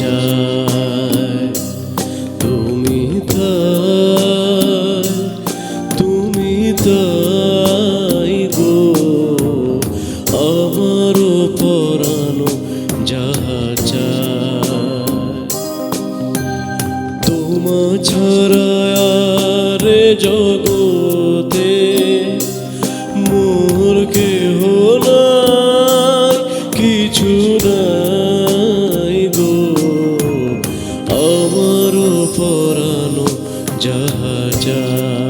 চায় তুমি তাই তুমি তাই গো। আমার পরানো যাহা চায়। তোমা ছাড়া রে জগতে মোর কেহ যাহা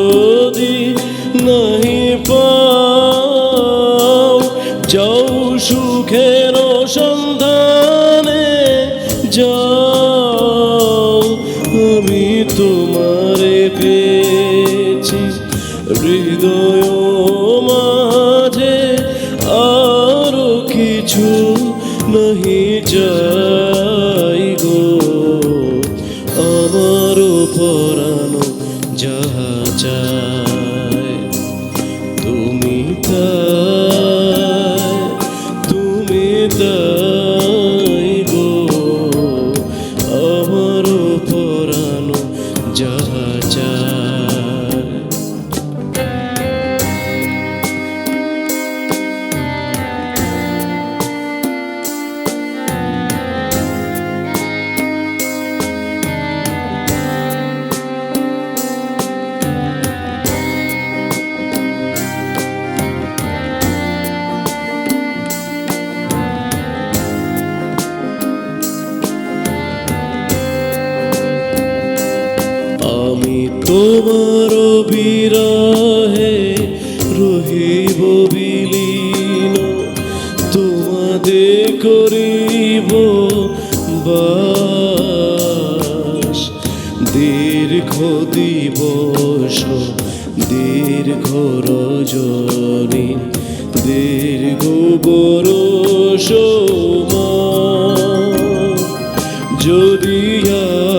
যাই গো। আমার পরানো যাহা চায় তোমার বিরহে রহিব বিলীন। তোমাদে করিব বাস। দীর্ঘ দিবস, দীর্ঘ রজনী, দীর্ঘ বরষ যদি আরও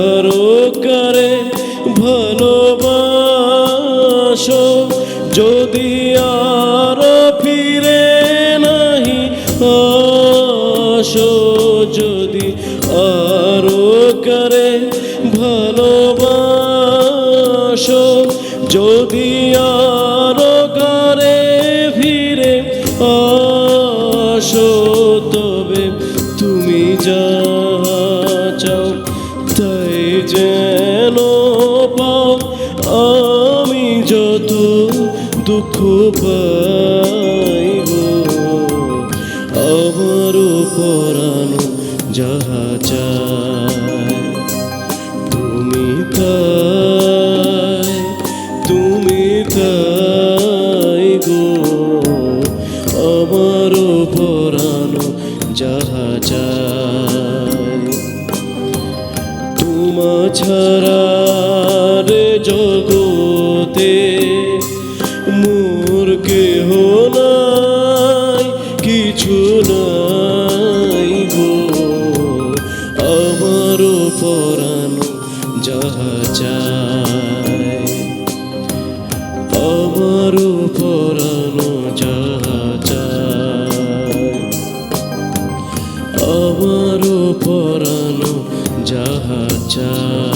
ভালোবাসো যদি আরও কারে ফিরে আসো, তবে তুমি যা চাও তাই যেন পাও। আমি যত দুঃখ পাই তোমা ছাড়া রে আমার পরানো যাহা চায়